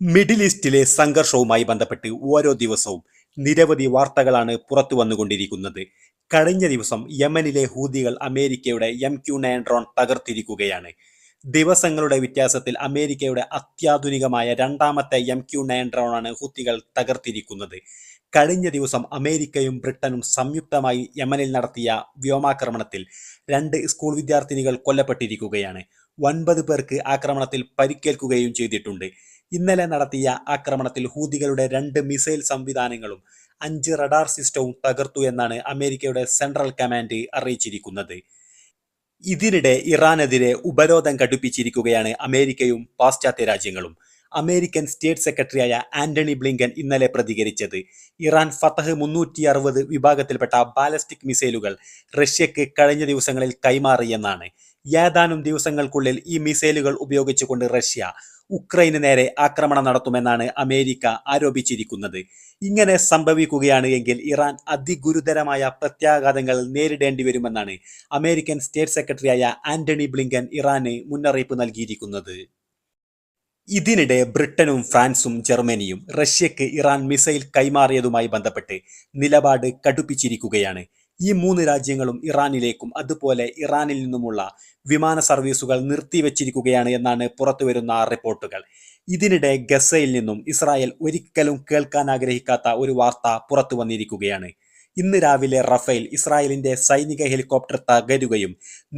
Middle ഈസ്റ്റിലെ സംഘർഷവുമായി ബന്ധപ്പെട്ട് ഓരോ ദിവസവും നിരവധി വാർത്തകളാണ് പുറത്തു വന്നുകൊണ്ടിരിക്കുന്നത്. കഴിഞ്ഞ ദിവസം യമനിലെ ഹൂതികൾ അമേരിക്കയുടെ എം ക്യു നയൻ ഡ്രോൺ തകർത്തിരിക്കുകയാണ്. ദിവസങ്ങളുടെ വ്യത്യാസത്തിൽ അമേരിക്കയുടെ അത്യാധുനികമായ രണ്ടാമത്തെ എം ക്യു നയൻ ഡ്രോണാണ് ഹൂത്തികൾ തകർത്തിരിക്കുന്നത്. കഴിഞ്ഞ ദിവസം അമേരിക്കയും ബ്രിട്ടനും സംയുക്തമായി യമനിൽ നടത്തിയ വ്യോമാക്രമണത്തിൽ രണ്ട് സ്കൂൾ വിദ്യാർത്ഥിനികൾ കൊല്ലപ്പെട്ടിരിക്കുകയാണ്. ഒൻപത് പേർക്ക് ആക്രമണത്തിൽ പരിക്കേൽക്കുകയും ചെയ്തിട്ടുണ്ട്. ഇന്നലെ നടത്തിയ ആക്രമണത്തിൽ ഹൂതികളുടെ രണ്ട് മിസൈൽ സംവിധാനങ്ങളും അഞ്ച് റഡാർ സിസ്റ്റവും തകർത്തു എന്നാണ് അമേരിക്കയുടെ സെൻട്രൽ കമാൻഡ് അറിയിച്ചിരിക്കുന്നത്. ഇതിനിടെ ഇറാനെതിരെ ഉപരോധം കടുപ്പിച്ചിരിക്കുകയാണ് അമേരിക്കയും പാശ്ചാത്യ രാജ്യങ്ങളും. അമേരിക്കൻ സ്റ്റേറ്റ് സെക്രട്ടറിയായ ആന്റണി ബ്ലിങ്കൻ ഇന്നലെ പ്രതികരിച്ചത്. ഇറാൻ ഫതഹ് മുന്നൂറ്റി അറുപത് വിഭാഗത്തിൽപ്പെട്ട ബാലസ്റ്റിക് മിസൈലുകൾ റഷ്യക്ക് കഴിഞ്ഞ ദിവസങ്ങളിൽ കൈമാറിയെന്നാണ്. ഏതാനും ദിവസങ്ങൾക്കുള്ളിൽ ഈ മിസൈലുകൾ ഉപയോഗിച്ചുകൊണ്ട് റഷ്യ ഉക്രൈന് നേരെ ആക്രമണം നടത്തുമെന്നാണ് അമേരിക്ക ആരോപിച്ചിരിക്കുന്നത്. ഇങ്ങനെ സംഭവിക്കുകയാണ് എങ്കിൽ ഇറാൻ അതിഗുരുതരമായ പ്രത്യാഘാതങ്ങൾ നേരിടേണ്ടി വരുമെന്നാണ് അമേരിക്കൻ സ്റ്റേറ്റ് സെക്രട്ടറിയായ ആന്റണി ബ്ലിങ്കൻ ഇറാന് മുന്നറിയിപ്പ് നൽകിയിരിക്കുന്നത്. ഇതിനിടെ ബ്രിട്ടനും ഫ്രാൻസും ജർമ്മനിയും റഷ്യക്ക് ഇറാൻ മിസൈൽ കൈമാറിയതുമായി ബന്ധപ്പെട്ട് നിലപാട് കടുപ്പിച്ചിരിക്കുകയാണ്. ഈ മൂന്ന് രാജ്യങ്ങളും ഇറാനിലേക്കും അതുപോലെ ഇറാനിൽ നിന്നുമുള്ള വിമാന സർവീസുകൾ നിർത്തിവച്ചിരിക്കുകയാണ് എന്നാണ് പുറത്തുവരുന്ന റിപ്പോർട്ടുകൾ. ഇതിനിടെ ഗസയിൽ നിന്നും ഇസ്രായേൽ ഒരിക്കലും കേൾക്കാൻ ആഗ്രഹിക്കാത്ത ഒരു വാർത്ത പുറത്തു വന്നിരിക്കുകയാണ് ഇന്ന് രാവിലെ റഫേൽ ഇസ്രായേലിന്റെ സൈനിക ഹെലികോപ്റ്റർ തകരുകയും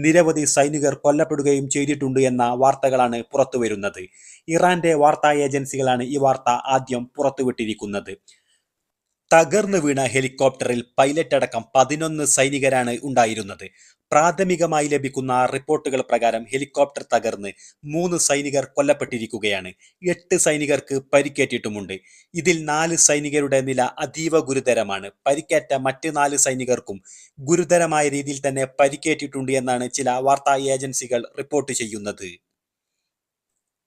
നിരവധി സൈനികർ കൊല്ലപ്പെടുകയും ചെയ്തിട്ടുണ്ട് എന്ന വാർത്തകളാണ് പുറത്തുവരുന്നത്. ഇറാന്റെ വാർത്താ ഏജൻസികളാണ് ഈ വാർത്ത ആദ്യം പുറത്തുവിട്ടിരിക്കുന്നത്. തകർന്നു വീണ ഹെലികോപ്റ്ററിൽ പൈലറ്റ് അടക്കം പതിനൊന്ന് സൈനികരാണ് ഉണ്ടായിരുന്നത്. പ്രാഥമികമായി ലഭിക്കുന്ന റിപ്പോർട്ടുകൾ പ്രകാരം ഹെലികോപ്റ്റർ തകർന്ന് മൂന്ന് സൈനികർ കൊല്ലപ്പെട്ടിരിക്കുകയാണ്. എട്ട് സൈനികർക്ക് പരിക്കേറ്റിട്ടുമുണ്ട്. ഇതിൽ നാല് സൈനികരുടെ നില അതീവ ഗുരുതരമാണ്. പരിക്കേറ്റ മറ്റ് നാല് സൈനികർക്കും ഗുരുതരമായ രീതിയിൽ തന്നെ പരിക്കേറ്റിട്ടുണ്ട് എന്നാണ് ചില വാർത്താ ഏജൻസികൾ റിപ്പോർട്ട് ചെയ്യുന്നത്.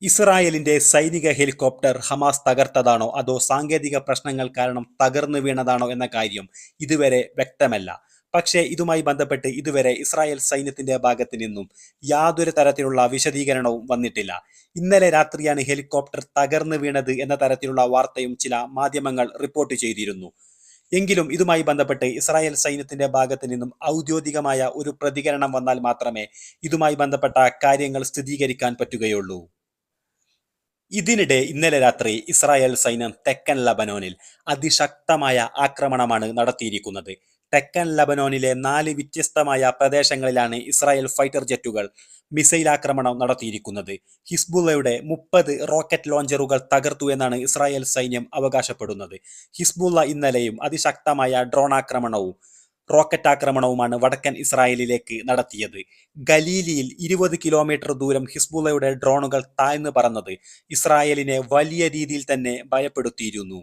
ഇസ്രായേലിന്റെ സൈനിക ഹെലികോപ്റ്റർ ഹമാസ് തകർത്തതാണോ? അതോ സാങ്കേതിക പ്രശ്നങ്ങൾ കാരണം തകർന്നു വീണതാണോ എന്ന കാര്യം ഇതുവരെ വ്യക്തമല്ല. പക്ഷേ ഇതുമായി ബന്ധപ്പെട്ട് ഇതുവരെ ഇസ്രായേൽ സൈന്യത്തിന്റെ ഭാഗത്തു നിന്നും യാതൊരു തരത്തിലുള്ള വിശദീകരണവും വന്നിട്ടില്ല. ഇന്നലെ രാത്രിയാണ് ഹെലികോപ്റ്റർ തകർന്നു വീണത് എന്ന തരത്തിലുള്ള വാർത്തയും ചില മാധ്യമങ്ങൾ റിപ്പോർട്ട് ചെയ്തിരുന്നു. എങ്കിലും ഇതുമായി ബന്ധപ്പെട്ട് ഇസ്രായേൽ സൈന്യത്തിന്റെ ഭാഗത്തു നിന്നും ഔദ്യോഗികമായ ഒരു പ്രതികരണം വന്നാൽ മാത്രമേ ഇതുമായി ബന്ധപ്പെട്ട കാര്യങ്ങൾ സ്ഥിരീകരിക്കാൻ പറ്റുകയുള്ളൂ. ഇതിനിടെ ഇന്നലെ രാത്രി ഇസ്രായേൽ സൈന്യം തെക്കൻ ലബനോനിൽ അതിശക്തമായ ആക്രമണമാണ് നടത്തിയിരിക്കുന്നത്. തെക്കൻ ലബനോനിലെ നാല് വ്യത്യസ്തമായ പ്രദേശങ്ങളിലാണ് ഇസ്രായേൽ ഫൈറ്റർ ജെറ്റുകൾ മിസൈൽ ആക്രമണം നടത്തിയിരിക്കുന്നത്. ഹിസ്ബുള്ളയുടെ മുപ്പത് റോക്കറ്റ് ലോഞ്ചറുകൾ തകർത്തു എന്നാണ് ഇസ്രായേൽ സൈന്യം അവകാശപ്പെടുന്നത്. ഹിസ്ബുള്ള ഇന്നലെയും അതിശക്തമായ ഡ്രോൺ ആക്രമണവും റോക്കറ്റ് ആക്രമണവുമാണ് വടക്കൻ ഇസ്രായേലിലേക്ക് നടത്തിയത്. ഗലീലിയിൽ ഇരുപത് കിലോമീറ്റർ ദൂരം ഹിസ്ബുള്ളയുടെ ഡ്രോണുകൾ താഴ്ന്നു പറന്നത് ഇസ്രായേലിനെ വലിയ രീതിയിൽ തന്നെ ഭയപ്പെടുത്തിയിരുന്നു.